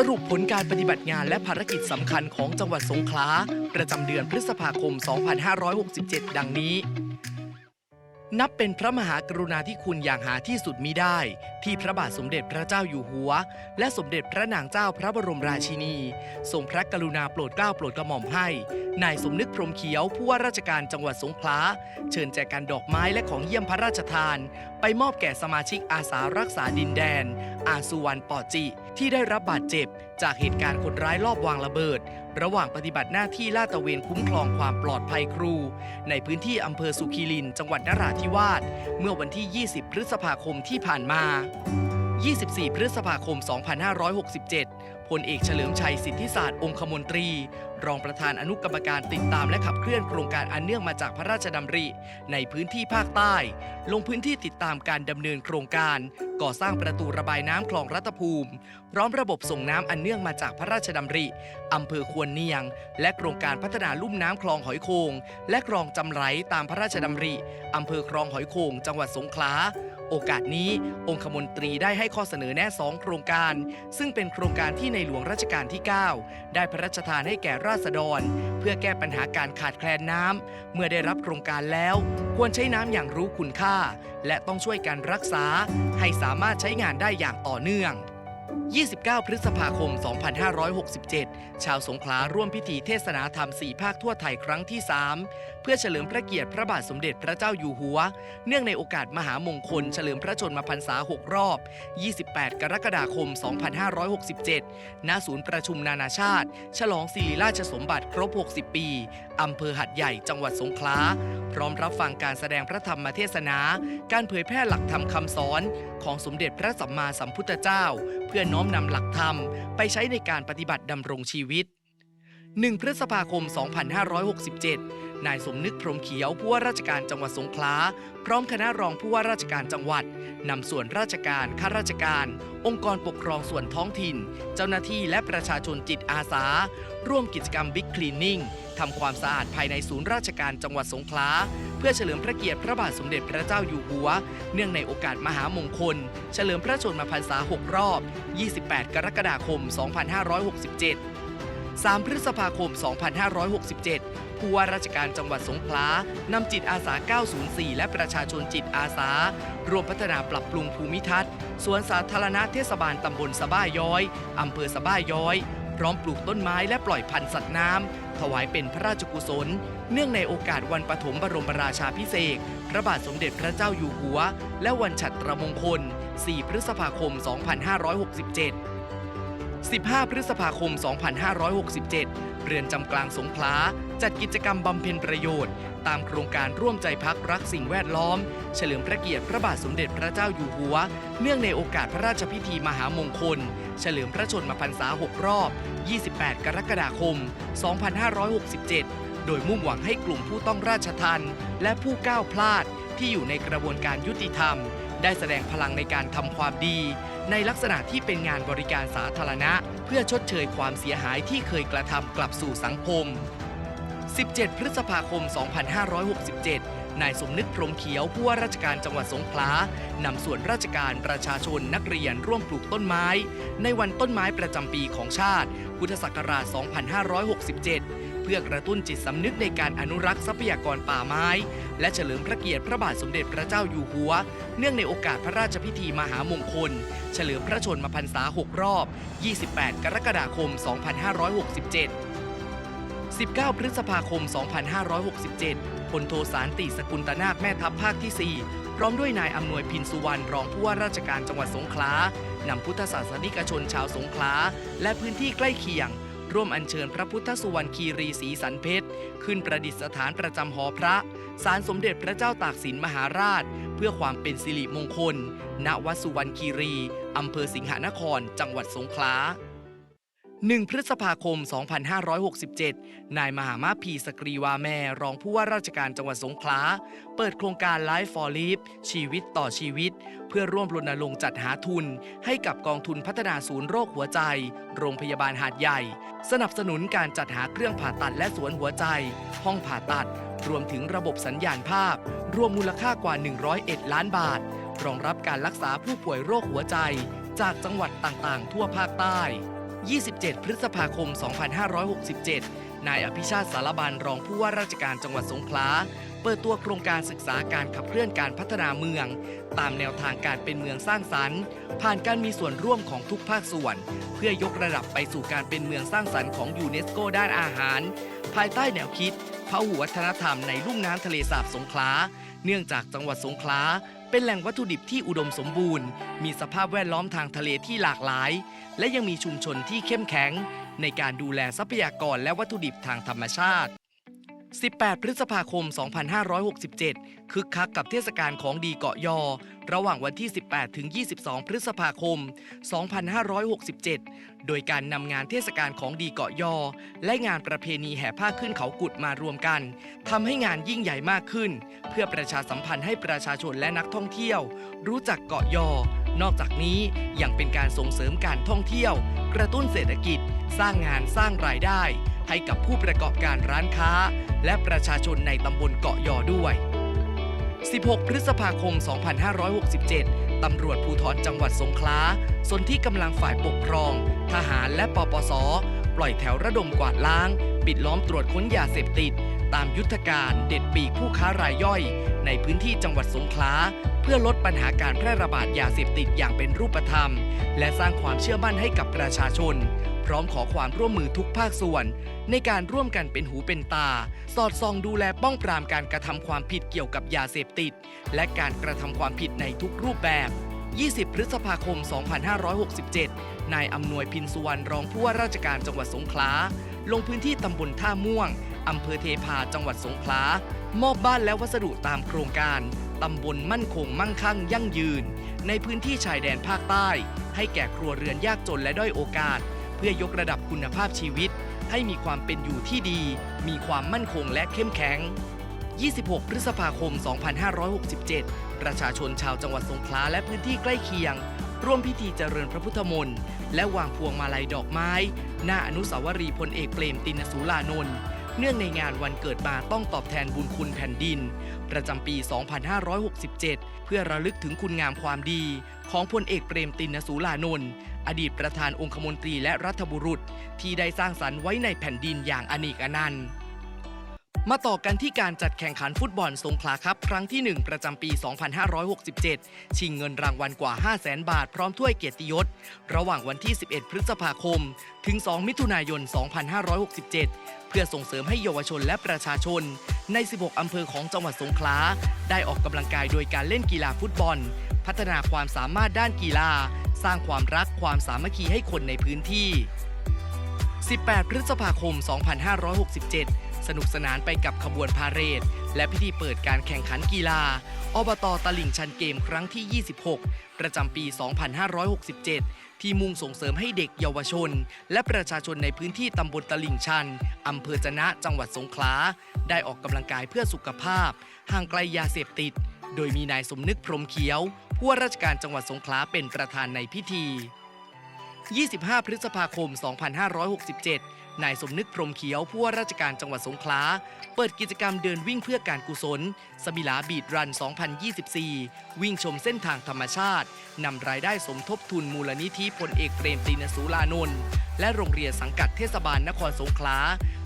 สรุปผลการปฏิบัติงานและภารกิจสำคัญของจังหวัดสงขลา ประจำเดือนพฤษภาคม 2567 ดังนี้ นับเป็นพระมหากรุณาธิคุณอย่างหาที่สุดมิได้ ที่พระบาทสมเด็จพระเจ้าอยู่หัว และสมเด็จพระนางเจ้าพระบรมราชินี ทรงพระกรุณาโปรดเกล้าโปรดกระหม่อมให้นายสมนึกพรมเขียวผู้ว่าราชการจังหวัดสงขลาเชิญแจกันดอกไม้และของเยี่ยมพระราชทาน ไปมอบแก่สมาชิกอาสารักษาดินแดน อาสุวรรณปอจิ ที่ได้รับบาดเจ็บ จากเหตุการณ์คนร้ายลอบวางระเบิด ระหว่างปฏิบัติหน้าที่ลาดตระเวนคุ้มครองความปลอดภัยครู ในพื้นที่อำเภอสุขีริน จังหวัดนราธิวาสเมื่อวันที่ 20 พฤษภาคมที่ผ่านมา 24 พฤษภาคม 2567 พลเอกเฉลิมชัยสิทธิศาสตร์องคมนตรี รองประธานอนุกรรมการติดตามและขับเคลื่อนโครงการอันเนื่องมาจากพระราชดำริ ในพื้นที่ภาคใต้ ลงพื้นที่ติดตามการดำเนินโครงการ ก่อสร้างประตูระบายน้ำคลองรัตภูมิ พร้อมระบบส่งน้ำอันเนื่องมาจากพระราชดำริอำเภอควรเนียง และโครงการพัฒนาลุ่มน้ำคลองหอยโขงและคลองจำไหลตามพระราชดำริอำเภอคลองหอยโขงจังหวัดสงขลา โอกาสนี้องคมนตรีได้ให้ข้อเสนอแนะสองโครงการ ซึ่งเป็นโครงการที่ในหลวงรัชกาลที่ 9 ได้พระราชทานให้แก่ราษฎร เพื่อแก้ปัญหาการขาดแคลนน้ำเมื่อได้รับโครงการแล้ว ควรใช้น้ำอย่างรู้คุณค่า และต้องช่วยกันรักษา ให้สามารถใช้งานได้อย่างต่อเนื่อง 29 พฤษภาคม 2567 ชาวสงขลาร่วมพิธีเทศนาธรรมสี่ภาคทั่วไทยครั้งที่ 3 เพื่อเฉลิมพระเกียรติพระบาทสมเด็จพระเจ้าอยู่หัว เนื่องในโอกาสมหามงคล เฉลิมพระชนมพรรษา 6 รอบ 28 กรกฎาคม 2567 ณ ศูนย์ประชุมนานาชาติ ฉลองศิริราชสมบัติครบ 60 ปี อำเภอหัดใหญ่ จังหวัดสงขลา พร้อมรับฟังการแสดงพระธรรมเทศนา การเผยแพร่หลักธรรมคำสอน ของสมเด็จพระสัมมาสัมพุทธเจ้าเพื่อน้อมนำหลักธรรมไปใช้ในการปฏิบัติดำรงชีวิต 1 พฤษภาคม 2567 นายสมนึกพรมเขียวผู้ว่าราชการจังหวัดสงขลาพร้อมคณะรองผู้ว่าราชการจังหวัดนำส่วนราชการข้าราชการ องค์กรปกครองส่วนท้องถิ่น เจ้าหน้าที่และประชาชนจิตอาสา ร่วมกิจกรรมบิ๊กคลีนนิ่งทำความสะอาดภายในศูนย์ราชการจังหวัดสงขลาเพื่อเฉลิมพระเกียรติพระบาทสมเด็จพระเจ้าอยู่หัว เนื่องในโอกาสมหามงคล เฉลิมพระชนมพรรษา 6 รอบ 28 กรกฎาคม 2567 3 พฤษภาคม 2567 ผู้ว่าราชการจังหวัดสงขลานำจิตอาสา 904 และประชาชนจิตอาสา รวมพัฒนาปรับปรุงภูมิทัศน์สวนสาธารณะเทศบาลตำบลสะบ้าย้อยอำเภอสะบ้าย้อย พร้อมปลูกต้นไม้และปล่อยพันธุ์สัตว์น้ำถวายเป็นพระราชกุศล เนื่องในโอกาสวันปฐมบรมราชาพิเศษพระบาทสมเด็จพระเจ้าอยู่หัว และวันฉัตรมงคล 4 พฤษภาคม 2567 15 พฤษภาคม 2567 เรือนจำกลางสงขลาจัดกิจกรรมบำเพ็ญประโยชน์ ตามโครงการร่วมใจพักรักสิ่งแวดล้อม เฉลิมพระเกียรติพระบาทสมเด็จพระเจ้าอยู่หัว เนื่องในโอกาสพระราชพิธีมหามงคล เฉลิมพระชนมพรรษา 6 รอบ 28 กรกฎาคม 2567 โดยมุ่งหวังให้กลุ่มผู้ต้องราชทันและผู้ก้าวพลาดที่อยู่ในกระบวนการยุติธรรม ได้แสดงพลังในการทำความดี ในลักษณะที่เป็นงานบริการสาธารณะ เพื่อชดเชยความเสียหายที่เคยกระทำกลับสู่สังคม 17 พฤษภาคม 2567 นายสมนึกพรมเขียวผู้ว่าราชการจังหวัดสงขลานำส่วนราชการประชาชนนักเรียนร่วมปลูกต้นไม้ ในวันต้นไม้ประจำปีของชาติ พุทธศักราช 2567 เพื่อกระตุ้นจิตสำนึกในการอนุรักษ์ทรัพยากรป่าไม้ และเฉลิมพระเกียรติพระบาทสมเด็จพระเจ้าอยู่หัว เนื่องในโอกาสพระราชพิธีมหามงคล เฉลิมพระชนมพรรษา 6 รอบ 28 กรกฎาคม 2567 19 พฤษภาคม 2567พลโทสารติสกุลตนาคแม่ทัพภาคที่ 4 พร้อมด้วยนายอำนวยพินสุวรรณรองผู้ว่าราชการจังหวัดสงขลานำพุทธศาสนิกชนชาวสงขลาและพื้นที่ใกล้เคียง ร่วมอัญเชิญพระพุทธสุวรรณคีรีศรีสันเพชร ขึ้นประดิษฐานประจำหอพระ สารสมเด็จพระเจ้าตากสินมหาราช เพื่อความเป็นสิริมงคล ณวัดสุวรรณคีรีอำเภอสิงหนคร จังหวัดสงขลา 1 พฤษภาคม 2567 นายมหามาพีสกรีวาแม่รองผู้ว่าราชการจังหวัดสงขลา เปิดโครงการ Life for Life ชีวิตต่อชีวิต เพื่อร่วมรณรงค์จัดหาทุน ให้กับกองทุนพัฒนาศูนย์โรคหัวใจ โรงพยาบาลหาดใหญ่ สนับสนุนการจัดหาเครื่องผ่าตัดและสวนหัวใจ ห้องผ่าตัด รวมถึงระบบสัญญาณภาพ รวมมูลค่ากว่า 101 ล้านบาท รองรับการรักษาผู้ป่วยโรคหัวใจ จากจังหวัดต่างๆ ทั่วภาคใต้ 27 พฤษภาคม 2567 นายอภิชาติสารบันรองผู้ว่าราชการจังหวัดสงขลา เปิดตัวโครงการศึกษาการขับเคลื่อนการพัฒนาเมือง ตามแนวทางการเป็นเมืองสร้างสรรค์ ผ่านการมีส่วนร่วมของทุกภาคส่วน เพื่อยกระดับไปสู่การเป็นเมืองสร้างสรรค์ของยูเนสโกด้านอาหาร ภายใต้แนวคิดพหุวัฒนธรรมในลุ่มน้ำทะเลสาบสงขลา เนื่องจากจังหวัดสงขลา เป็นแหล่งวัตถุดิบที่อุดมสมบูรณ์ มีสภาพแวดล้อมทางทะเลที่หลากหลาย และยังมีชุมชนที่เข้มแข็ง ในการดูแลทรัพยากรและวัตถุดิบทางธรรมชาติ 18 พฤษภาคม 2567 คึกคักกับเทศกาลของดีเกาะยอ ระหว่างวันที่ 18 ถึง 22 พฤษภาคม 2567 โดยการนำงานเทศกาลของดีเกาะยอ และงานประเพณีแห่ผ้าขึ้นเขากุดมารวมกันทำให้งานยิ่งใหญ่มากขึ้น เพื่อประชาสัมพันธ์ให้ประชาชนและนักท่องเที่ยว รู้จักเกาะยอ นอกจากนี้ยังเป็นการส่งเสริมการท่องเที่ยว กระตุ้นเศรษฐกิจ สร้างงานสร้างรายได้ ให้กับผู้ประกอบการร้านค้า และประชาชนในตำบลเกาะยอด้วย 16 พฤษภาคม 2567 ตำรวจภูธรจังหวัดสงขลาสนที่กำลังฝ่ายปกครอง ทหารและปปส ปล่อยแถวระดมกวาดล้าง ปิดล้อมตรวจค้นยาเสพติด ตามยุทธการเด็ดปีกผู้ค้ารายย่อย ในพื้นที่จังหวัดสงขลาเพื่อลดปัญหาการแพร่ระบาดยาเสพติดอย่างเป็นรูปธรรม และสร้างความเชื่อมั่นให้กับประชาชน พร้อมขอความร่วมมือทุกภาคส่วน ในการร่วมกันเป็นหูเป็นตา สอดส่องดูแลป้องปรามการกระทำความผิดเกี่ยวกับยาเสพติด และการกระทำความผิดในทุกรูปแบบ 20 พฤษภาคม 2567 นายอำนวยพินสุวรรณรองผู้ว่าราชการจังหวัดสงขลาลงพื้นที่ตำบลท่าม่วงอำเภอเทพาจังหวัดสงขลามอบบ้านและวัสดุตามโครงการตำบลมั่นคงมั่งคั่งยั่งยืน ในพื้นที่ชายแดนภาคใต้ ให้แก่ครัวเรือนยากจนและด้อยโอกาส เพื่อยกระดับคุณภาพชีวิต ให้มีความเป็นอยู่ที่ดี มีความมั่นคงและเข้มแข็ง 26 พฤษภาคม 2567 ประชาชนชาวจังหวัดสงขลาและพื้นที่ใกล้เคียง ร่วมพิธีเจริญพระพุทธมนต์และวางพวงมาลัยดอกไม้ หน้าอนุสาวรีย์พลเอกเปรมตินสุลานนท์ เนื่องในงานวันเกิดมาต้องตอบแทนบุญคุณแผ่นดิน ประจำปี 2567 เพื่อระลึกถึงคุณงามความดี ของพลเอกเปรมตินสูลานนท์อดีตประธานองคมนตรีและรัฐบุรุษ ที่ได้สร้างสรรค์ไว้ในแผ่นดินอย่างอเนกอนันต์มาต่อกันที่การจัดแข่งขันฟุตบอลสงขลาครับ ครั้งที่ 1 ประจำปี 2567 ชิงเงินรางวัลกว่า 5 0 0แสนบาท พร้อมถ้วยเกียรติยศ ระหว่างวันที่ 11 พฤษภาคม ถึง 2 มิถุนายน 2567 พื่อส่งเสริมให้เยาวชนและประชาชน ใน 16 อำเภอของจังหวัดสงขลาได้ออกกำลังกายโดยการเล่นกีฬาฟุตบอล พัฒนาความสามารถด้านกีฬา สร้างความรักความสามัคคีให้คนในพื้นที่ 18 พฤษภาคม 2567 สนุกสนานไปกับขบวนพาเหรด และพิธีเปิดการแข่งขันกีฬา อบตตลิ่งชันเกมครั้งที่ 26 ประจำปี 2567 ที่มุ่งส่งเสริมให้เด็กเยาวชน และประชาชนในพื้นที่ตำบลตลิ่งชัน อำเภอจนะจังหวัดสงขลา ได้ออกกำลังกายเพื่อสุขภาพ ห่างไกลยาเสพติด โดยมีนายสมนึกพรมเขียว ผู้ว่าราชการจังหวัดสงขลาเป็นประธานในพิธี 25 พฤษภาคม 2567 นายสมนึกพรมเขียวผู้ว่าราชการจังหวัดสงขลา เปิดกิจกรรมเดินวิ่งเพื่อการกุศล สมิลาบีดรัน 2024 วิ่งชมเส้นทางธรรมชาตินำรายได้สมทบทุนมูลนิธิพลเอกเปรมตินสูลานนท์และโรงเรียนสังกัดเทศบาลนครสงขลา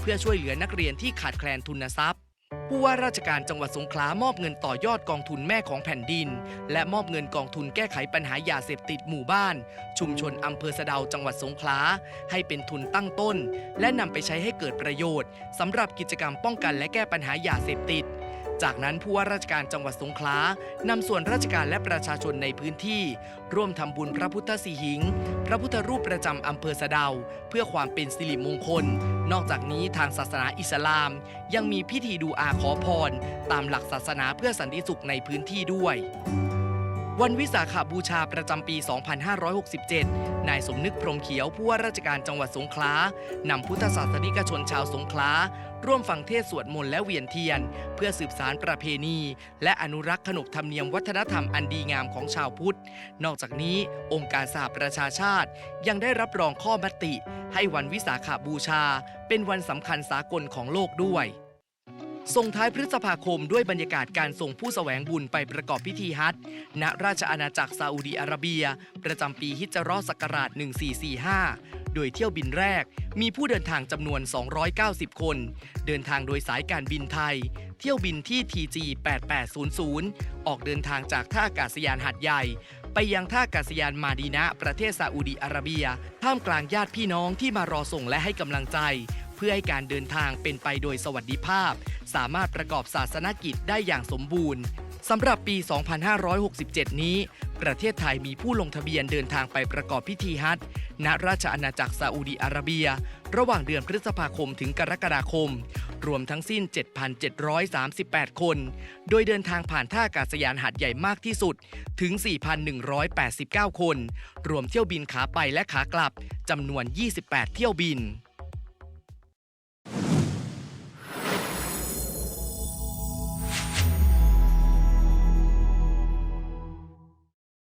เพื่อช่วยเหลือนักเรียนที่ขาดแคลนทุนทรัพย์ ผู้ว่าราชการจังหวัดสงขลามอบเงินต่อยอดกองทุนแม่ของแผ่นดิน และมอบเงินกองทุนแก้ไขปัญหายาเสพติดหมู่บ้าน ชุมชนอำเภอสะดาวจังหวัดสงขลาให้เป็นทุนตั้งต้น และนำไปใช้ให้เกิดประโยชน์สำหรับกิจกรรมป้องกันและแก้ปัญหายาเสพติด จากนั้นผู้ว่าราชการจังหวัดสงขลานำส่วนราชการและประชาชนในพื้นที่ ร่วมทำบุญพระพุทธสีหิง พระพุทธรูปประจำอำเภอสะเดา เพื่อความเป็นสิริมงคล นอกจากนี้ทางศาสนาอิสลาม ยังมีพิธีดูอาขอพร ตามหลักศาสนาเพื่อสันติสุขในพื้นที่ด้วย วันวิสาขาบูชาประจำปี 2567 นายสมนึกพรมเขียวผู้ว่าราชการจังหวัดสงขลานำพุทธศาสนิกชนชาวสงขลาร่วมฟังเทศสวดมนต์และเวียนเทียน เพื่อสืบสารประเพณี และอนุรักษ์ขนบธรรมเนียมวัฒนธรรมอันดีงามของชาวพุทธ นอกจากนี้องค์การสหประชาชาติ ยังได้รับรองข้อมติ ให้วันวิสาขาบูชา เป็นวันสำคัญสากลของโลกด้วย ส่งท้ายพฤษภาคมด้วยบรรยากาศการส่งผู้แสวงบุญไปประกอบพิธีฮัจญ์ณราชอาณาจักรซาอุดีอาระเบีย ประจำปีฮิจราะห์ศักราช 1445 โดยเที่ยวบินแรกมีผู้เดินทางจำนวน 290 คน เดินทางโดยสายการบินไทย เที่ยวบินที่ TG 8800 ออกเดินทางจากท่าอากาศยานหัดใหญ่ ไปยังท่าอากาศยานมาดีนะประเทศซาอุดีอาระเบีย ท่ามกลางญาติพี่น้องที่มารอส่งและให้กำลังใจ เพื่อให้การเดินทางเป็นไปโดยสวัสดิภาพ สามารถประกอบศาสนกิจได้อย่างสมบูรณ์สำหรับปี 2567 นี้ ประเทศไทยมีผู้ลงทะเบียนเดินทางไปประกอบพิธีฮัจญ์ณราชอาณาจักรซาอุดีอาระเบีย ระหว่างเดือนพฤษภาคมถึงกรกฎาคม รวมทั้งสิ้น 7,738 คน โดยเดินทางผ่านท่าอากาศยานหาดใหญ่มากที่สุดถึง 4,189 คน รวมเที่ยวบินขาไปและขากลับจำนวน 28 เที่ยวบิน